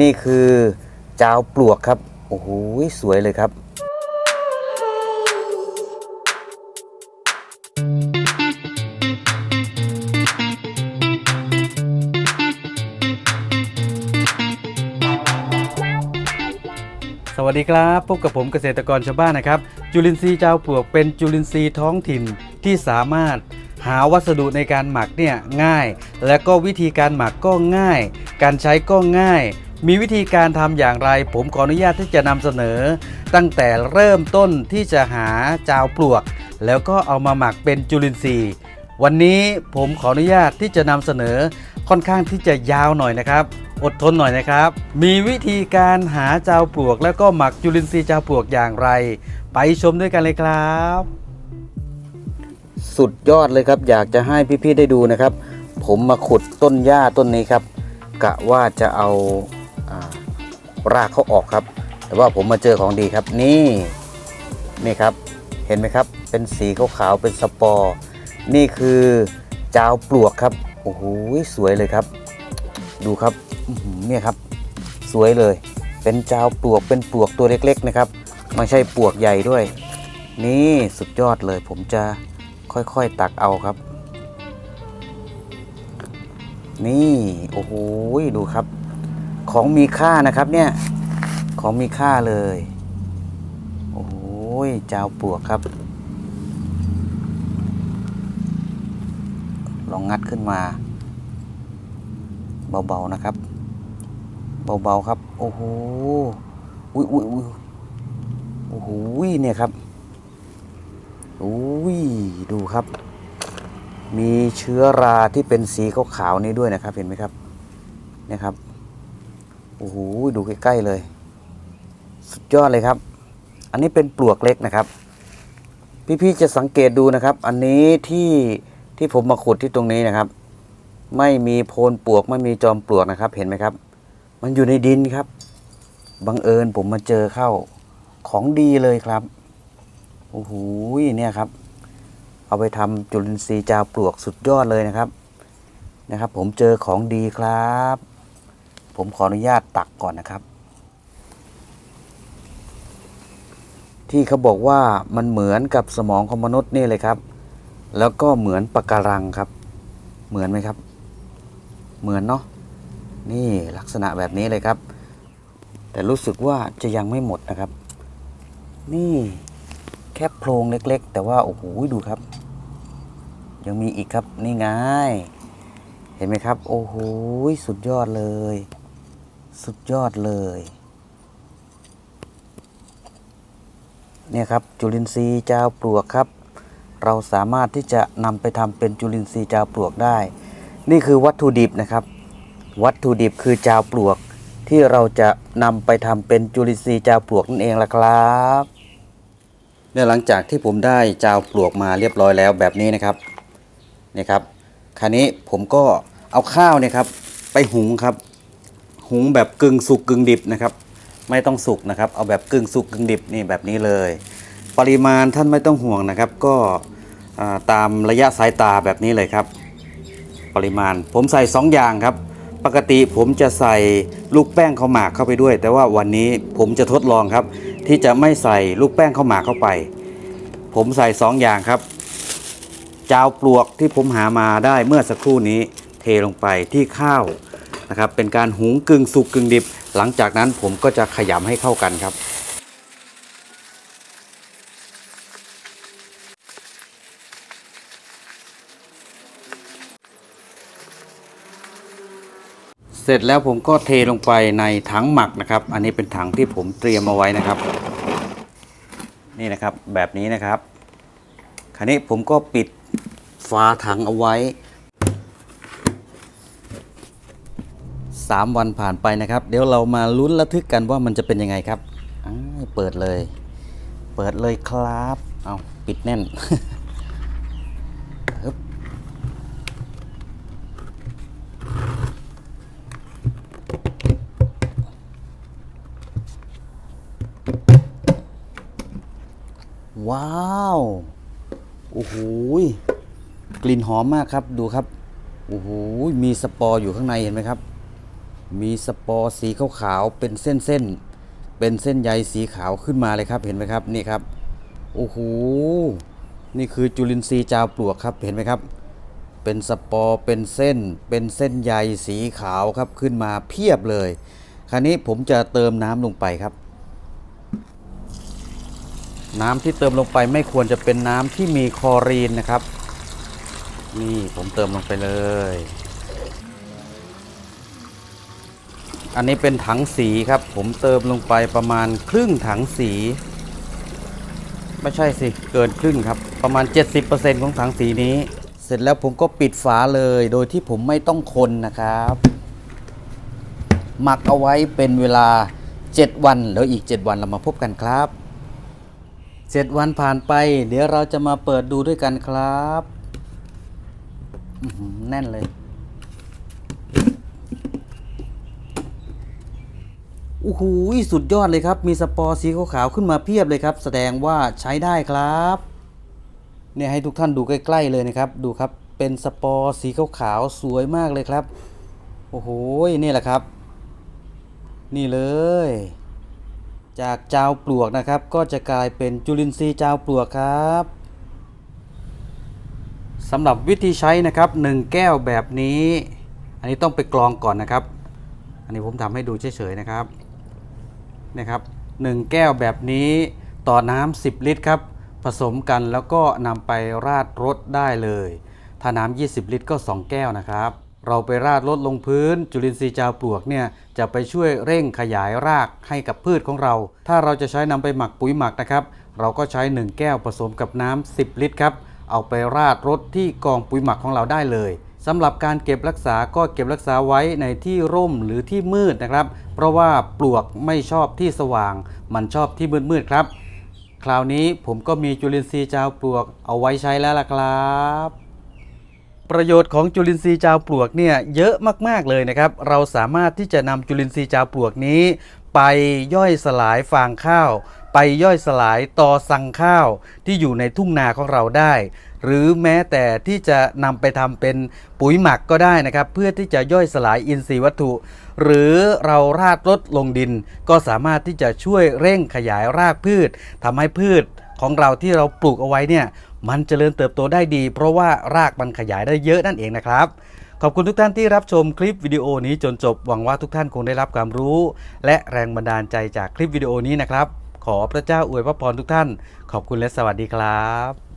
นี่คือจาวปลวกครับ โอ้โหสวยเลยครับสวัสดีครับพบกับผมเกษตรกรชาวบ้านนะครับ จุลินทรีย์เจ้าปลวกเป็นจุลินทรีย์ท้องถิ่นที่สามารถหาวัสดุในการหมักเนี่ยง่าย และก็วิธีการหมักก็ง่าย การใช้ก็ง่าย มีวิธีการทำอย่างไร ผมขออนุญาตที่จะนำเสนอ ตั้งแต่เริ่มต้นที่จะหาจาวปลวก แล้วก็เอามาหมักเป็นจุลินทรีย์ วันนี้ผมขออนุญาตที่จะนำเสนอค่อนข้างที่จะยาวหน่อยนะครับ อดทนหน่อยนะครับ มีวิธีการหาจ้าปลวก แล้วก็หมักจุลินทรีย์เจ้าปลวกอย่างไร ไปชมด้วยกันเลยครับ สุดยอดเลยครับ อยากจะให้พี่ๆได้ดูนะครับ ผมมาขุดต้นหญ้าต้นนี้ครับ กะว่าจะเอา รากเขาออกครับ แต่ว่าผมมาเจอของดีครับนี่นี่ครับเห็นไหมครับ เป็นสีขาวๆเป็นสปอร์นี่คือจาวปลวกครับโอ้โหสวยเลยครับ ดูครับเนี่ยครับ สวยเลย เป็นจาวปลวกเป็นปลวกตัวเล็กๆนะครับไม่ใช่ปลวกใหญ่ด้วย นี่สุดยอดเลย ผมจะค่อยๆตักเอาครับ นี่โอ้โหดูครับ ของมีค่านะครับเนี่ย ของมีค่าเลย โอ้โหจาวปวกครับ ลองงัดขึ้นมา เบา ๆ นะครับ เบา ๆ ครับ โอ้โหอุ้ยอุ้ยอุ้ยโอ้โหเนี่ยครับอุ้ยดูครับ มีเชื้อราที่เป็นสีขาวๆนี้ด้วยนะครับ เห็นไหมครับเนี่ยครับ โอ้โหดูใกล้ๆเลย สุดยอดเลยครับ อันนี้เป็นปลวกเล็กนะครับ พี่ๆจะสังเกตดูนะครับ อันนี้ที่ที่ผมมาขุดที่ตรงนี้นะครับ ไม่มีโพนปลวกไม่มีจอมปลวกนะครับ เห็นไหมครับ มันอยู่ในดินครับบังเอิญผมมาเจอเข้าของดีเลยครับโอ้โหเนี่ยครับ เอาไปทำจุลินทรีย์จาวปลวกสุดยอดเลยนะครับนะครับ ผมเจอของดีครับ ผมขออนุญาตตักก่อนนะครับ ที่เขาบอกว่ามันเหมือนกับสมองของมนุษย์นี่เลยครับ แล้วก็เหมือนปะการังครับ เหมือนไหมครับ เหมือนเนาะนี่ลักษณะแบบนี้เลยครับ แต่รู้สึกว่าจะยังไม่หมดนะครับ นี่แค่โพรงเล็ก ๆ แต่ว่าโอ้โหดูครับ ยังมีอีกครับนี่ไงเห็นไหมครับ โอ้โหสุดยอดเลย สุดยอดเลย เนี่ยครับจุลินทรีย์จาวปลวกครับ เราสามารถที่จะนำไปทำเป็นจุลินทรีย์จาวปลวกได้ นี่คือวัตถุดิบนะครับ วัตถุดิบคือจาวปลวกที่เราจะนำไปทำเป็นจุลินทรีย์จาวปลวกนั่นเองล่ะครับเนี่ยหลังจากที่ผมได้จาวปลวกมาเรียบร้อยแล้วแบบนี้นะครับนี่ครับคราวนี้ผมก็เอาข้าวเนี่ยครับไปหุงครับ หุงแบบกึ่งสุกกึ่งดิบนะครับ ไม่ต้องสุกนะครับ เอาแบบกึ่งสุกกึ่งดิบนี่แบบนี้เลย ปริมาณท่านไม่ต้องห่วงนะครับ ก็ตามระยะสายตาแบบนี้เลยครับ ปริมาณผมใส่ 2 อย่างครับ ปกติผมจะใส่ลูกแป้งข้าวหมากเข้าไปด้วย แต่ว่าวันนี้ผมจะทดลองครับ ที่จะไม่ใส่ลูกแป้งข้าวหมากเข้าไป ผมใส่ 2 อย่างครับจาวปลวกที่ผมหามาได้เมื่อสักครู่นี้เทลงไปที่ข้าว นะครับเป็นการหุงกึ่งสุกกึ่งดิบ หลังจากนั้นผมก็จะขยำให้เข้ากันครับเสร็จแล้วผมก็เทลงไปในถังหมักนะครับ อันนี้เป็นถังที่ผมเตรียมเอาไว้นะครับ นี่นะครับแบบนี้นะครับ คราวนี้ผมก็ปิดฝาถังเอาไว้ 3 วันผ่านไปนะครับ เดี๋ยวเรามาลุ้นระทึกกันว่ามันจะเป็นยังไงครับเปิดเลย เปิดเลยครับ เอาปิดแน่นว้าว โอ้โห กลิ่นหอมมากครับ ดูครับ โอ้โห มีสปอร์อยู่ข้างในเห็นไหมครับ มีสปอร์สีขาวๆเป็นเส้นๆเป็นเส้นใยสีขาวขึ้นมาเลยครับเห็นไหมครับนี่ครับโอ้โหนี่คือจุลินทรีย์จาวปลวกครับเห็นไหมครับ เป็นสปอร์เป็นเส้น เป็นเส้นใยสีขาวครับขึ้นมาเพียบเลย คราวนี้ผมจะเติมน้ำลงไปครับ น้ำที่เติมลงไปไม่ควรจะเป็นน้ำที่มีคลอรีนนะครับ นี่ผมเติมลงไปเลย อันนี้เป็นถังสีครับ ผมเติมลงไปประมาณครึ่งถังสี ไม่ใช่สิ เกินครึ่งครับ ประมาณ 70%ของถังสีนี้ เสร็จแล้วผมก็ปิดฝาเลยโดยที่ผมไม่ต้องคนนะครับ หมักเอาไว้เป็นเวลา 7 วันแล้วอีก 7 วันเรามาพบกันครับ 7 วันผ่านไป เดี๋ยวเราจะมาเปิดดูด้วยกันครับแน่นเลย อ้โหสุดยอดเลยครับ มีสปอร์สีขาวๆขึ้นมาเพียบเลยครับ แสดงว่าใช้ได้ครับ เนี่ยให้ทุกท่านดูใกล้ๆเลยนะครับ ดูครับ เป็นสปอร์สีขาวๆสวยมากเลยครับ โอ้โห นี่แหละครับ นี่เลย จากจาวปลวกนะครับ ก็จะกลายเป็นจุลินทรีย์จาวปลวกครับสำหรับวิธีใช้นะครับ1แก้วแบบนี้ อันนี้ต้องไปกรองก่อนนะครับ อันนี้ผมทำให้ดูเฉยๆนะครับ นะครับ1แก้วแบบนี้ต่อน้ำ10 ลิตรครับผสมกันแล้วก็นำไปราดรถได้เลย ถ้าน้ำ20 ลิตรก็ 2 แก้วนะครับ เราไปราดรถลงพื้น จุลินทรีย์จาวปลวกเนี่ยจะไปช่วยเร่งขยายรากให้กับพืชของเรา ถ้าเราจะใช้นำไปหมักปุ๋ยหมักนะครับ เราก็ใช้ 1 แก้วผสมกับน้ำ10 ลิตรครับเอาไปราดรถที่กองปุ๋ยหมักของเราได้เลย สำหรับการเก็บรักษาก็เก็บรักษาไว้ในที่ร่มหรือที่มืดนะครับ เพราะว่าปลวกไม่ชอบที่สว่าง มันชอบที่มืดๆครับ คราวนี้ผมก็มีจุลินทรีย์จาวปลวกเอาไว้ใช้แล้วล่ะครับประโยชน์ของจุลินทรีย์จาวปลวกเนี่ยเยอะมากๆเลยนะครับ เราสามารถที่จะนำจุลินทรีย์จาวปลวกนี้ ไปย่อยสลายฟางข้าว ไปย่อยสลายตอสังข้าวที่อยู่ในทุ่งนาของเราได้ หรือแม้แต่ที่จะนำไปทำเป็นปุ๋ยหมักก็ได้นะครับ เพื่อที่จะย่อยสลายอินทรีย์วัตถุ หรือเราราดรดลงดิน ก็สามารถที่จะช่วยเร่งขยายรากพืชทำให้พืชของเราที่เราปลูกเอาไว้เนี่ยมันเจริญเติบโตได้ดี เพราะว่ารากมันขยายได้เยอะนั่นเองนะครับ ขอบคุณทุกท่านที่รับชมคลิปวิดีโอนี้จนจบ หวังว่าทุกท่านคงได้รับความรู้ และแรงบันดาลใจจากคลิปวิดีโอนี้นะครับ ขอพระเจ้าอวยพระพรทุกท่าน ขอบคุณและสวัสดีครับ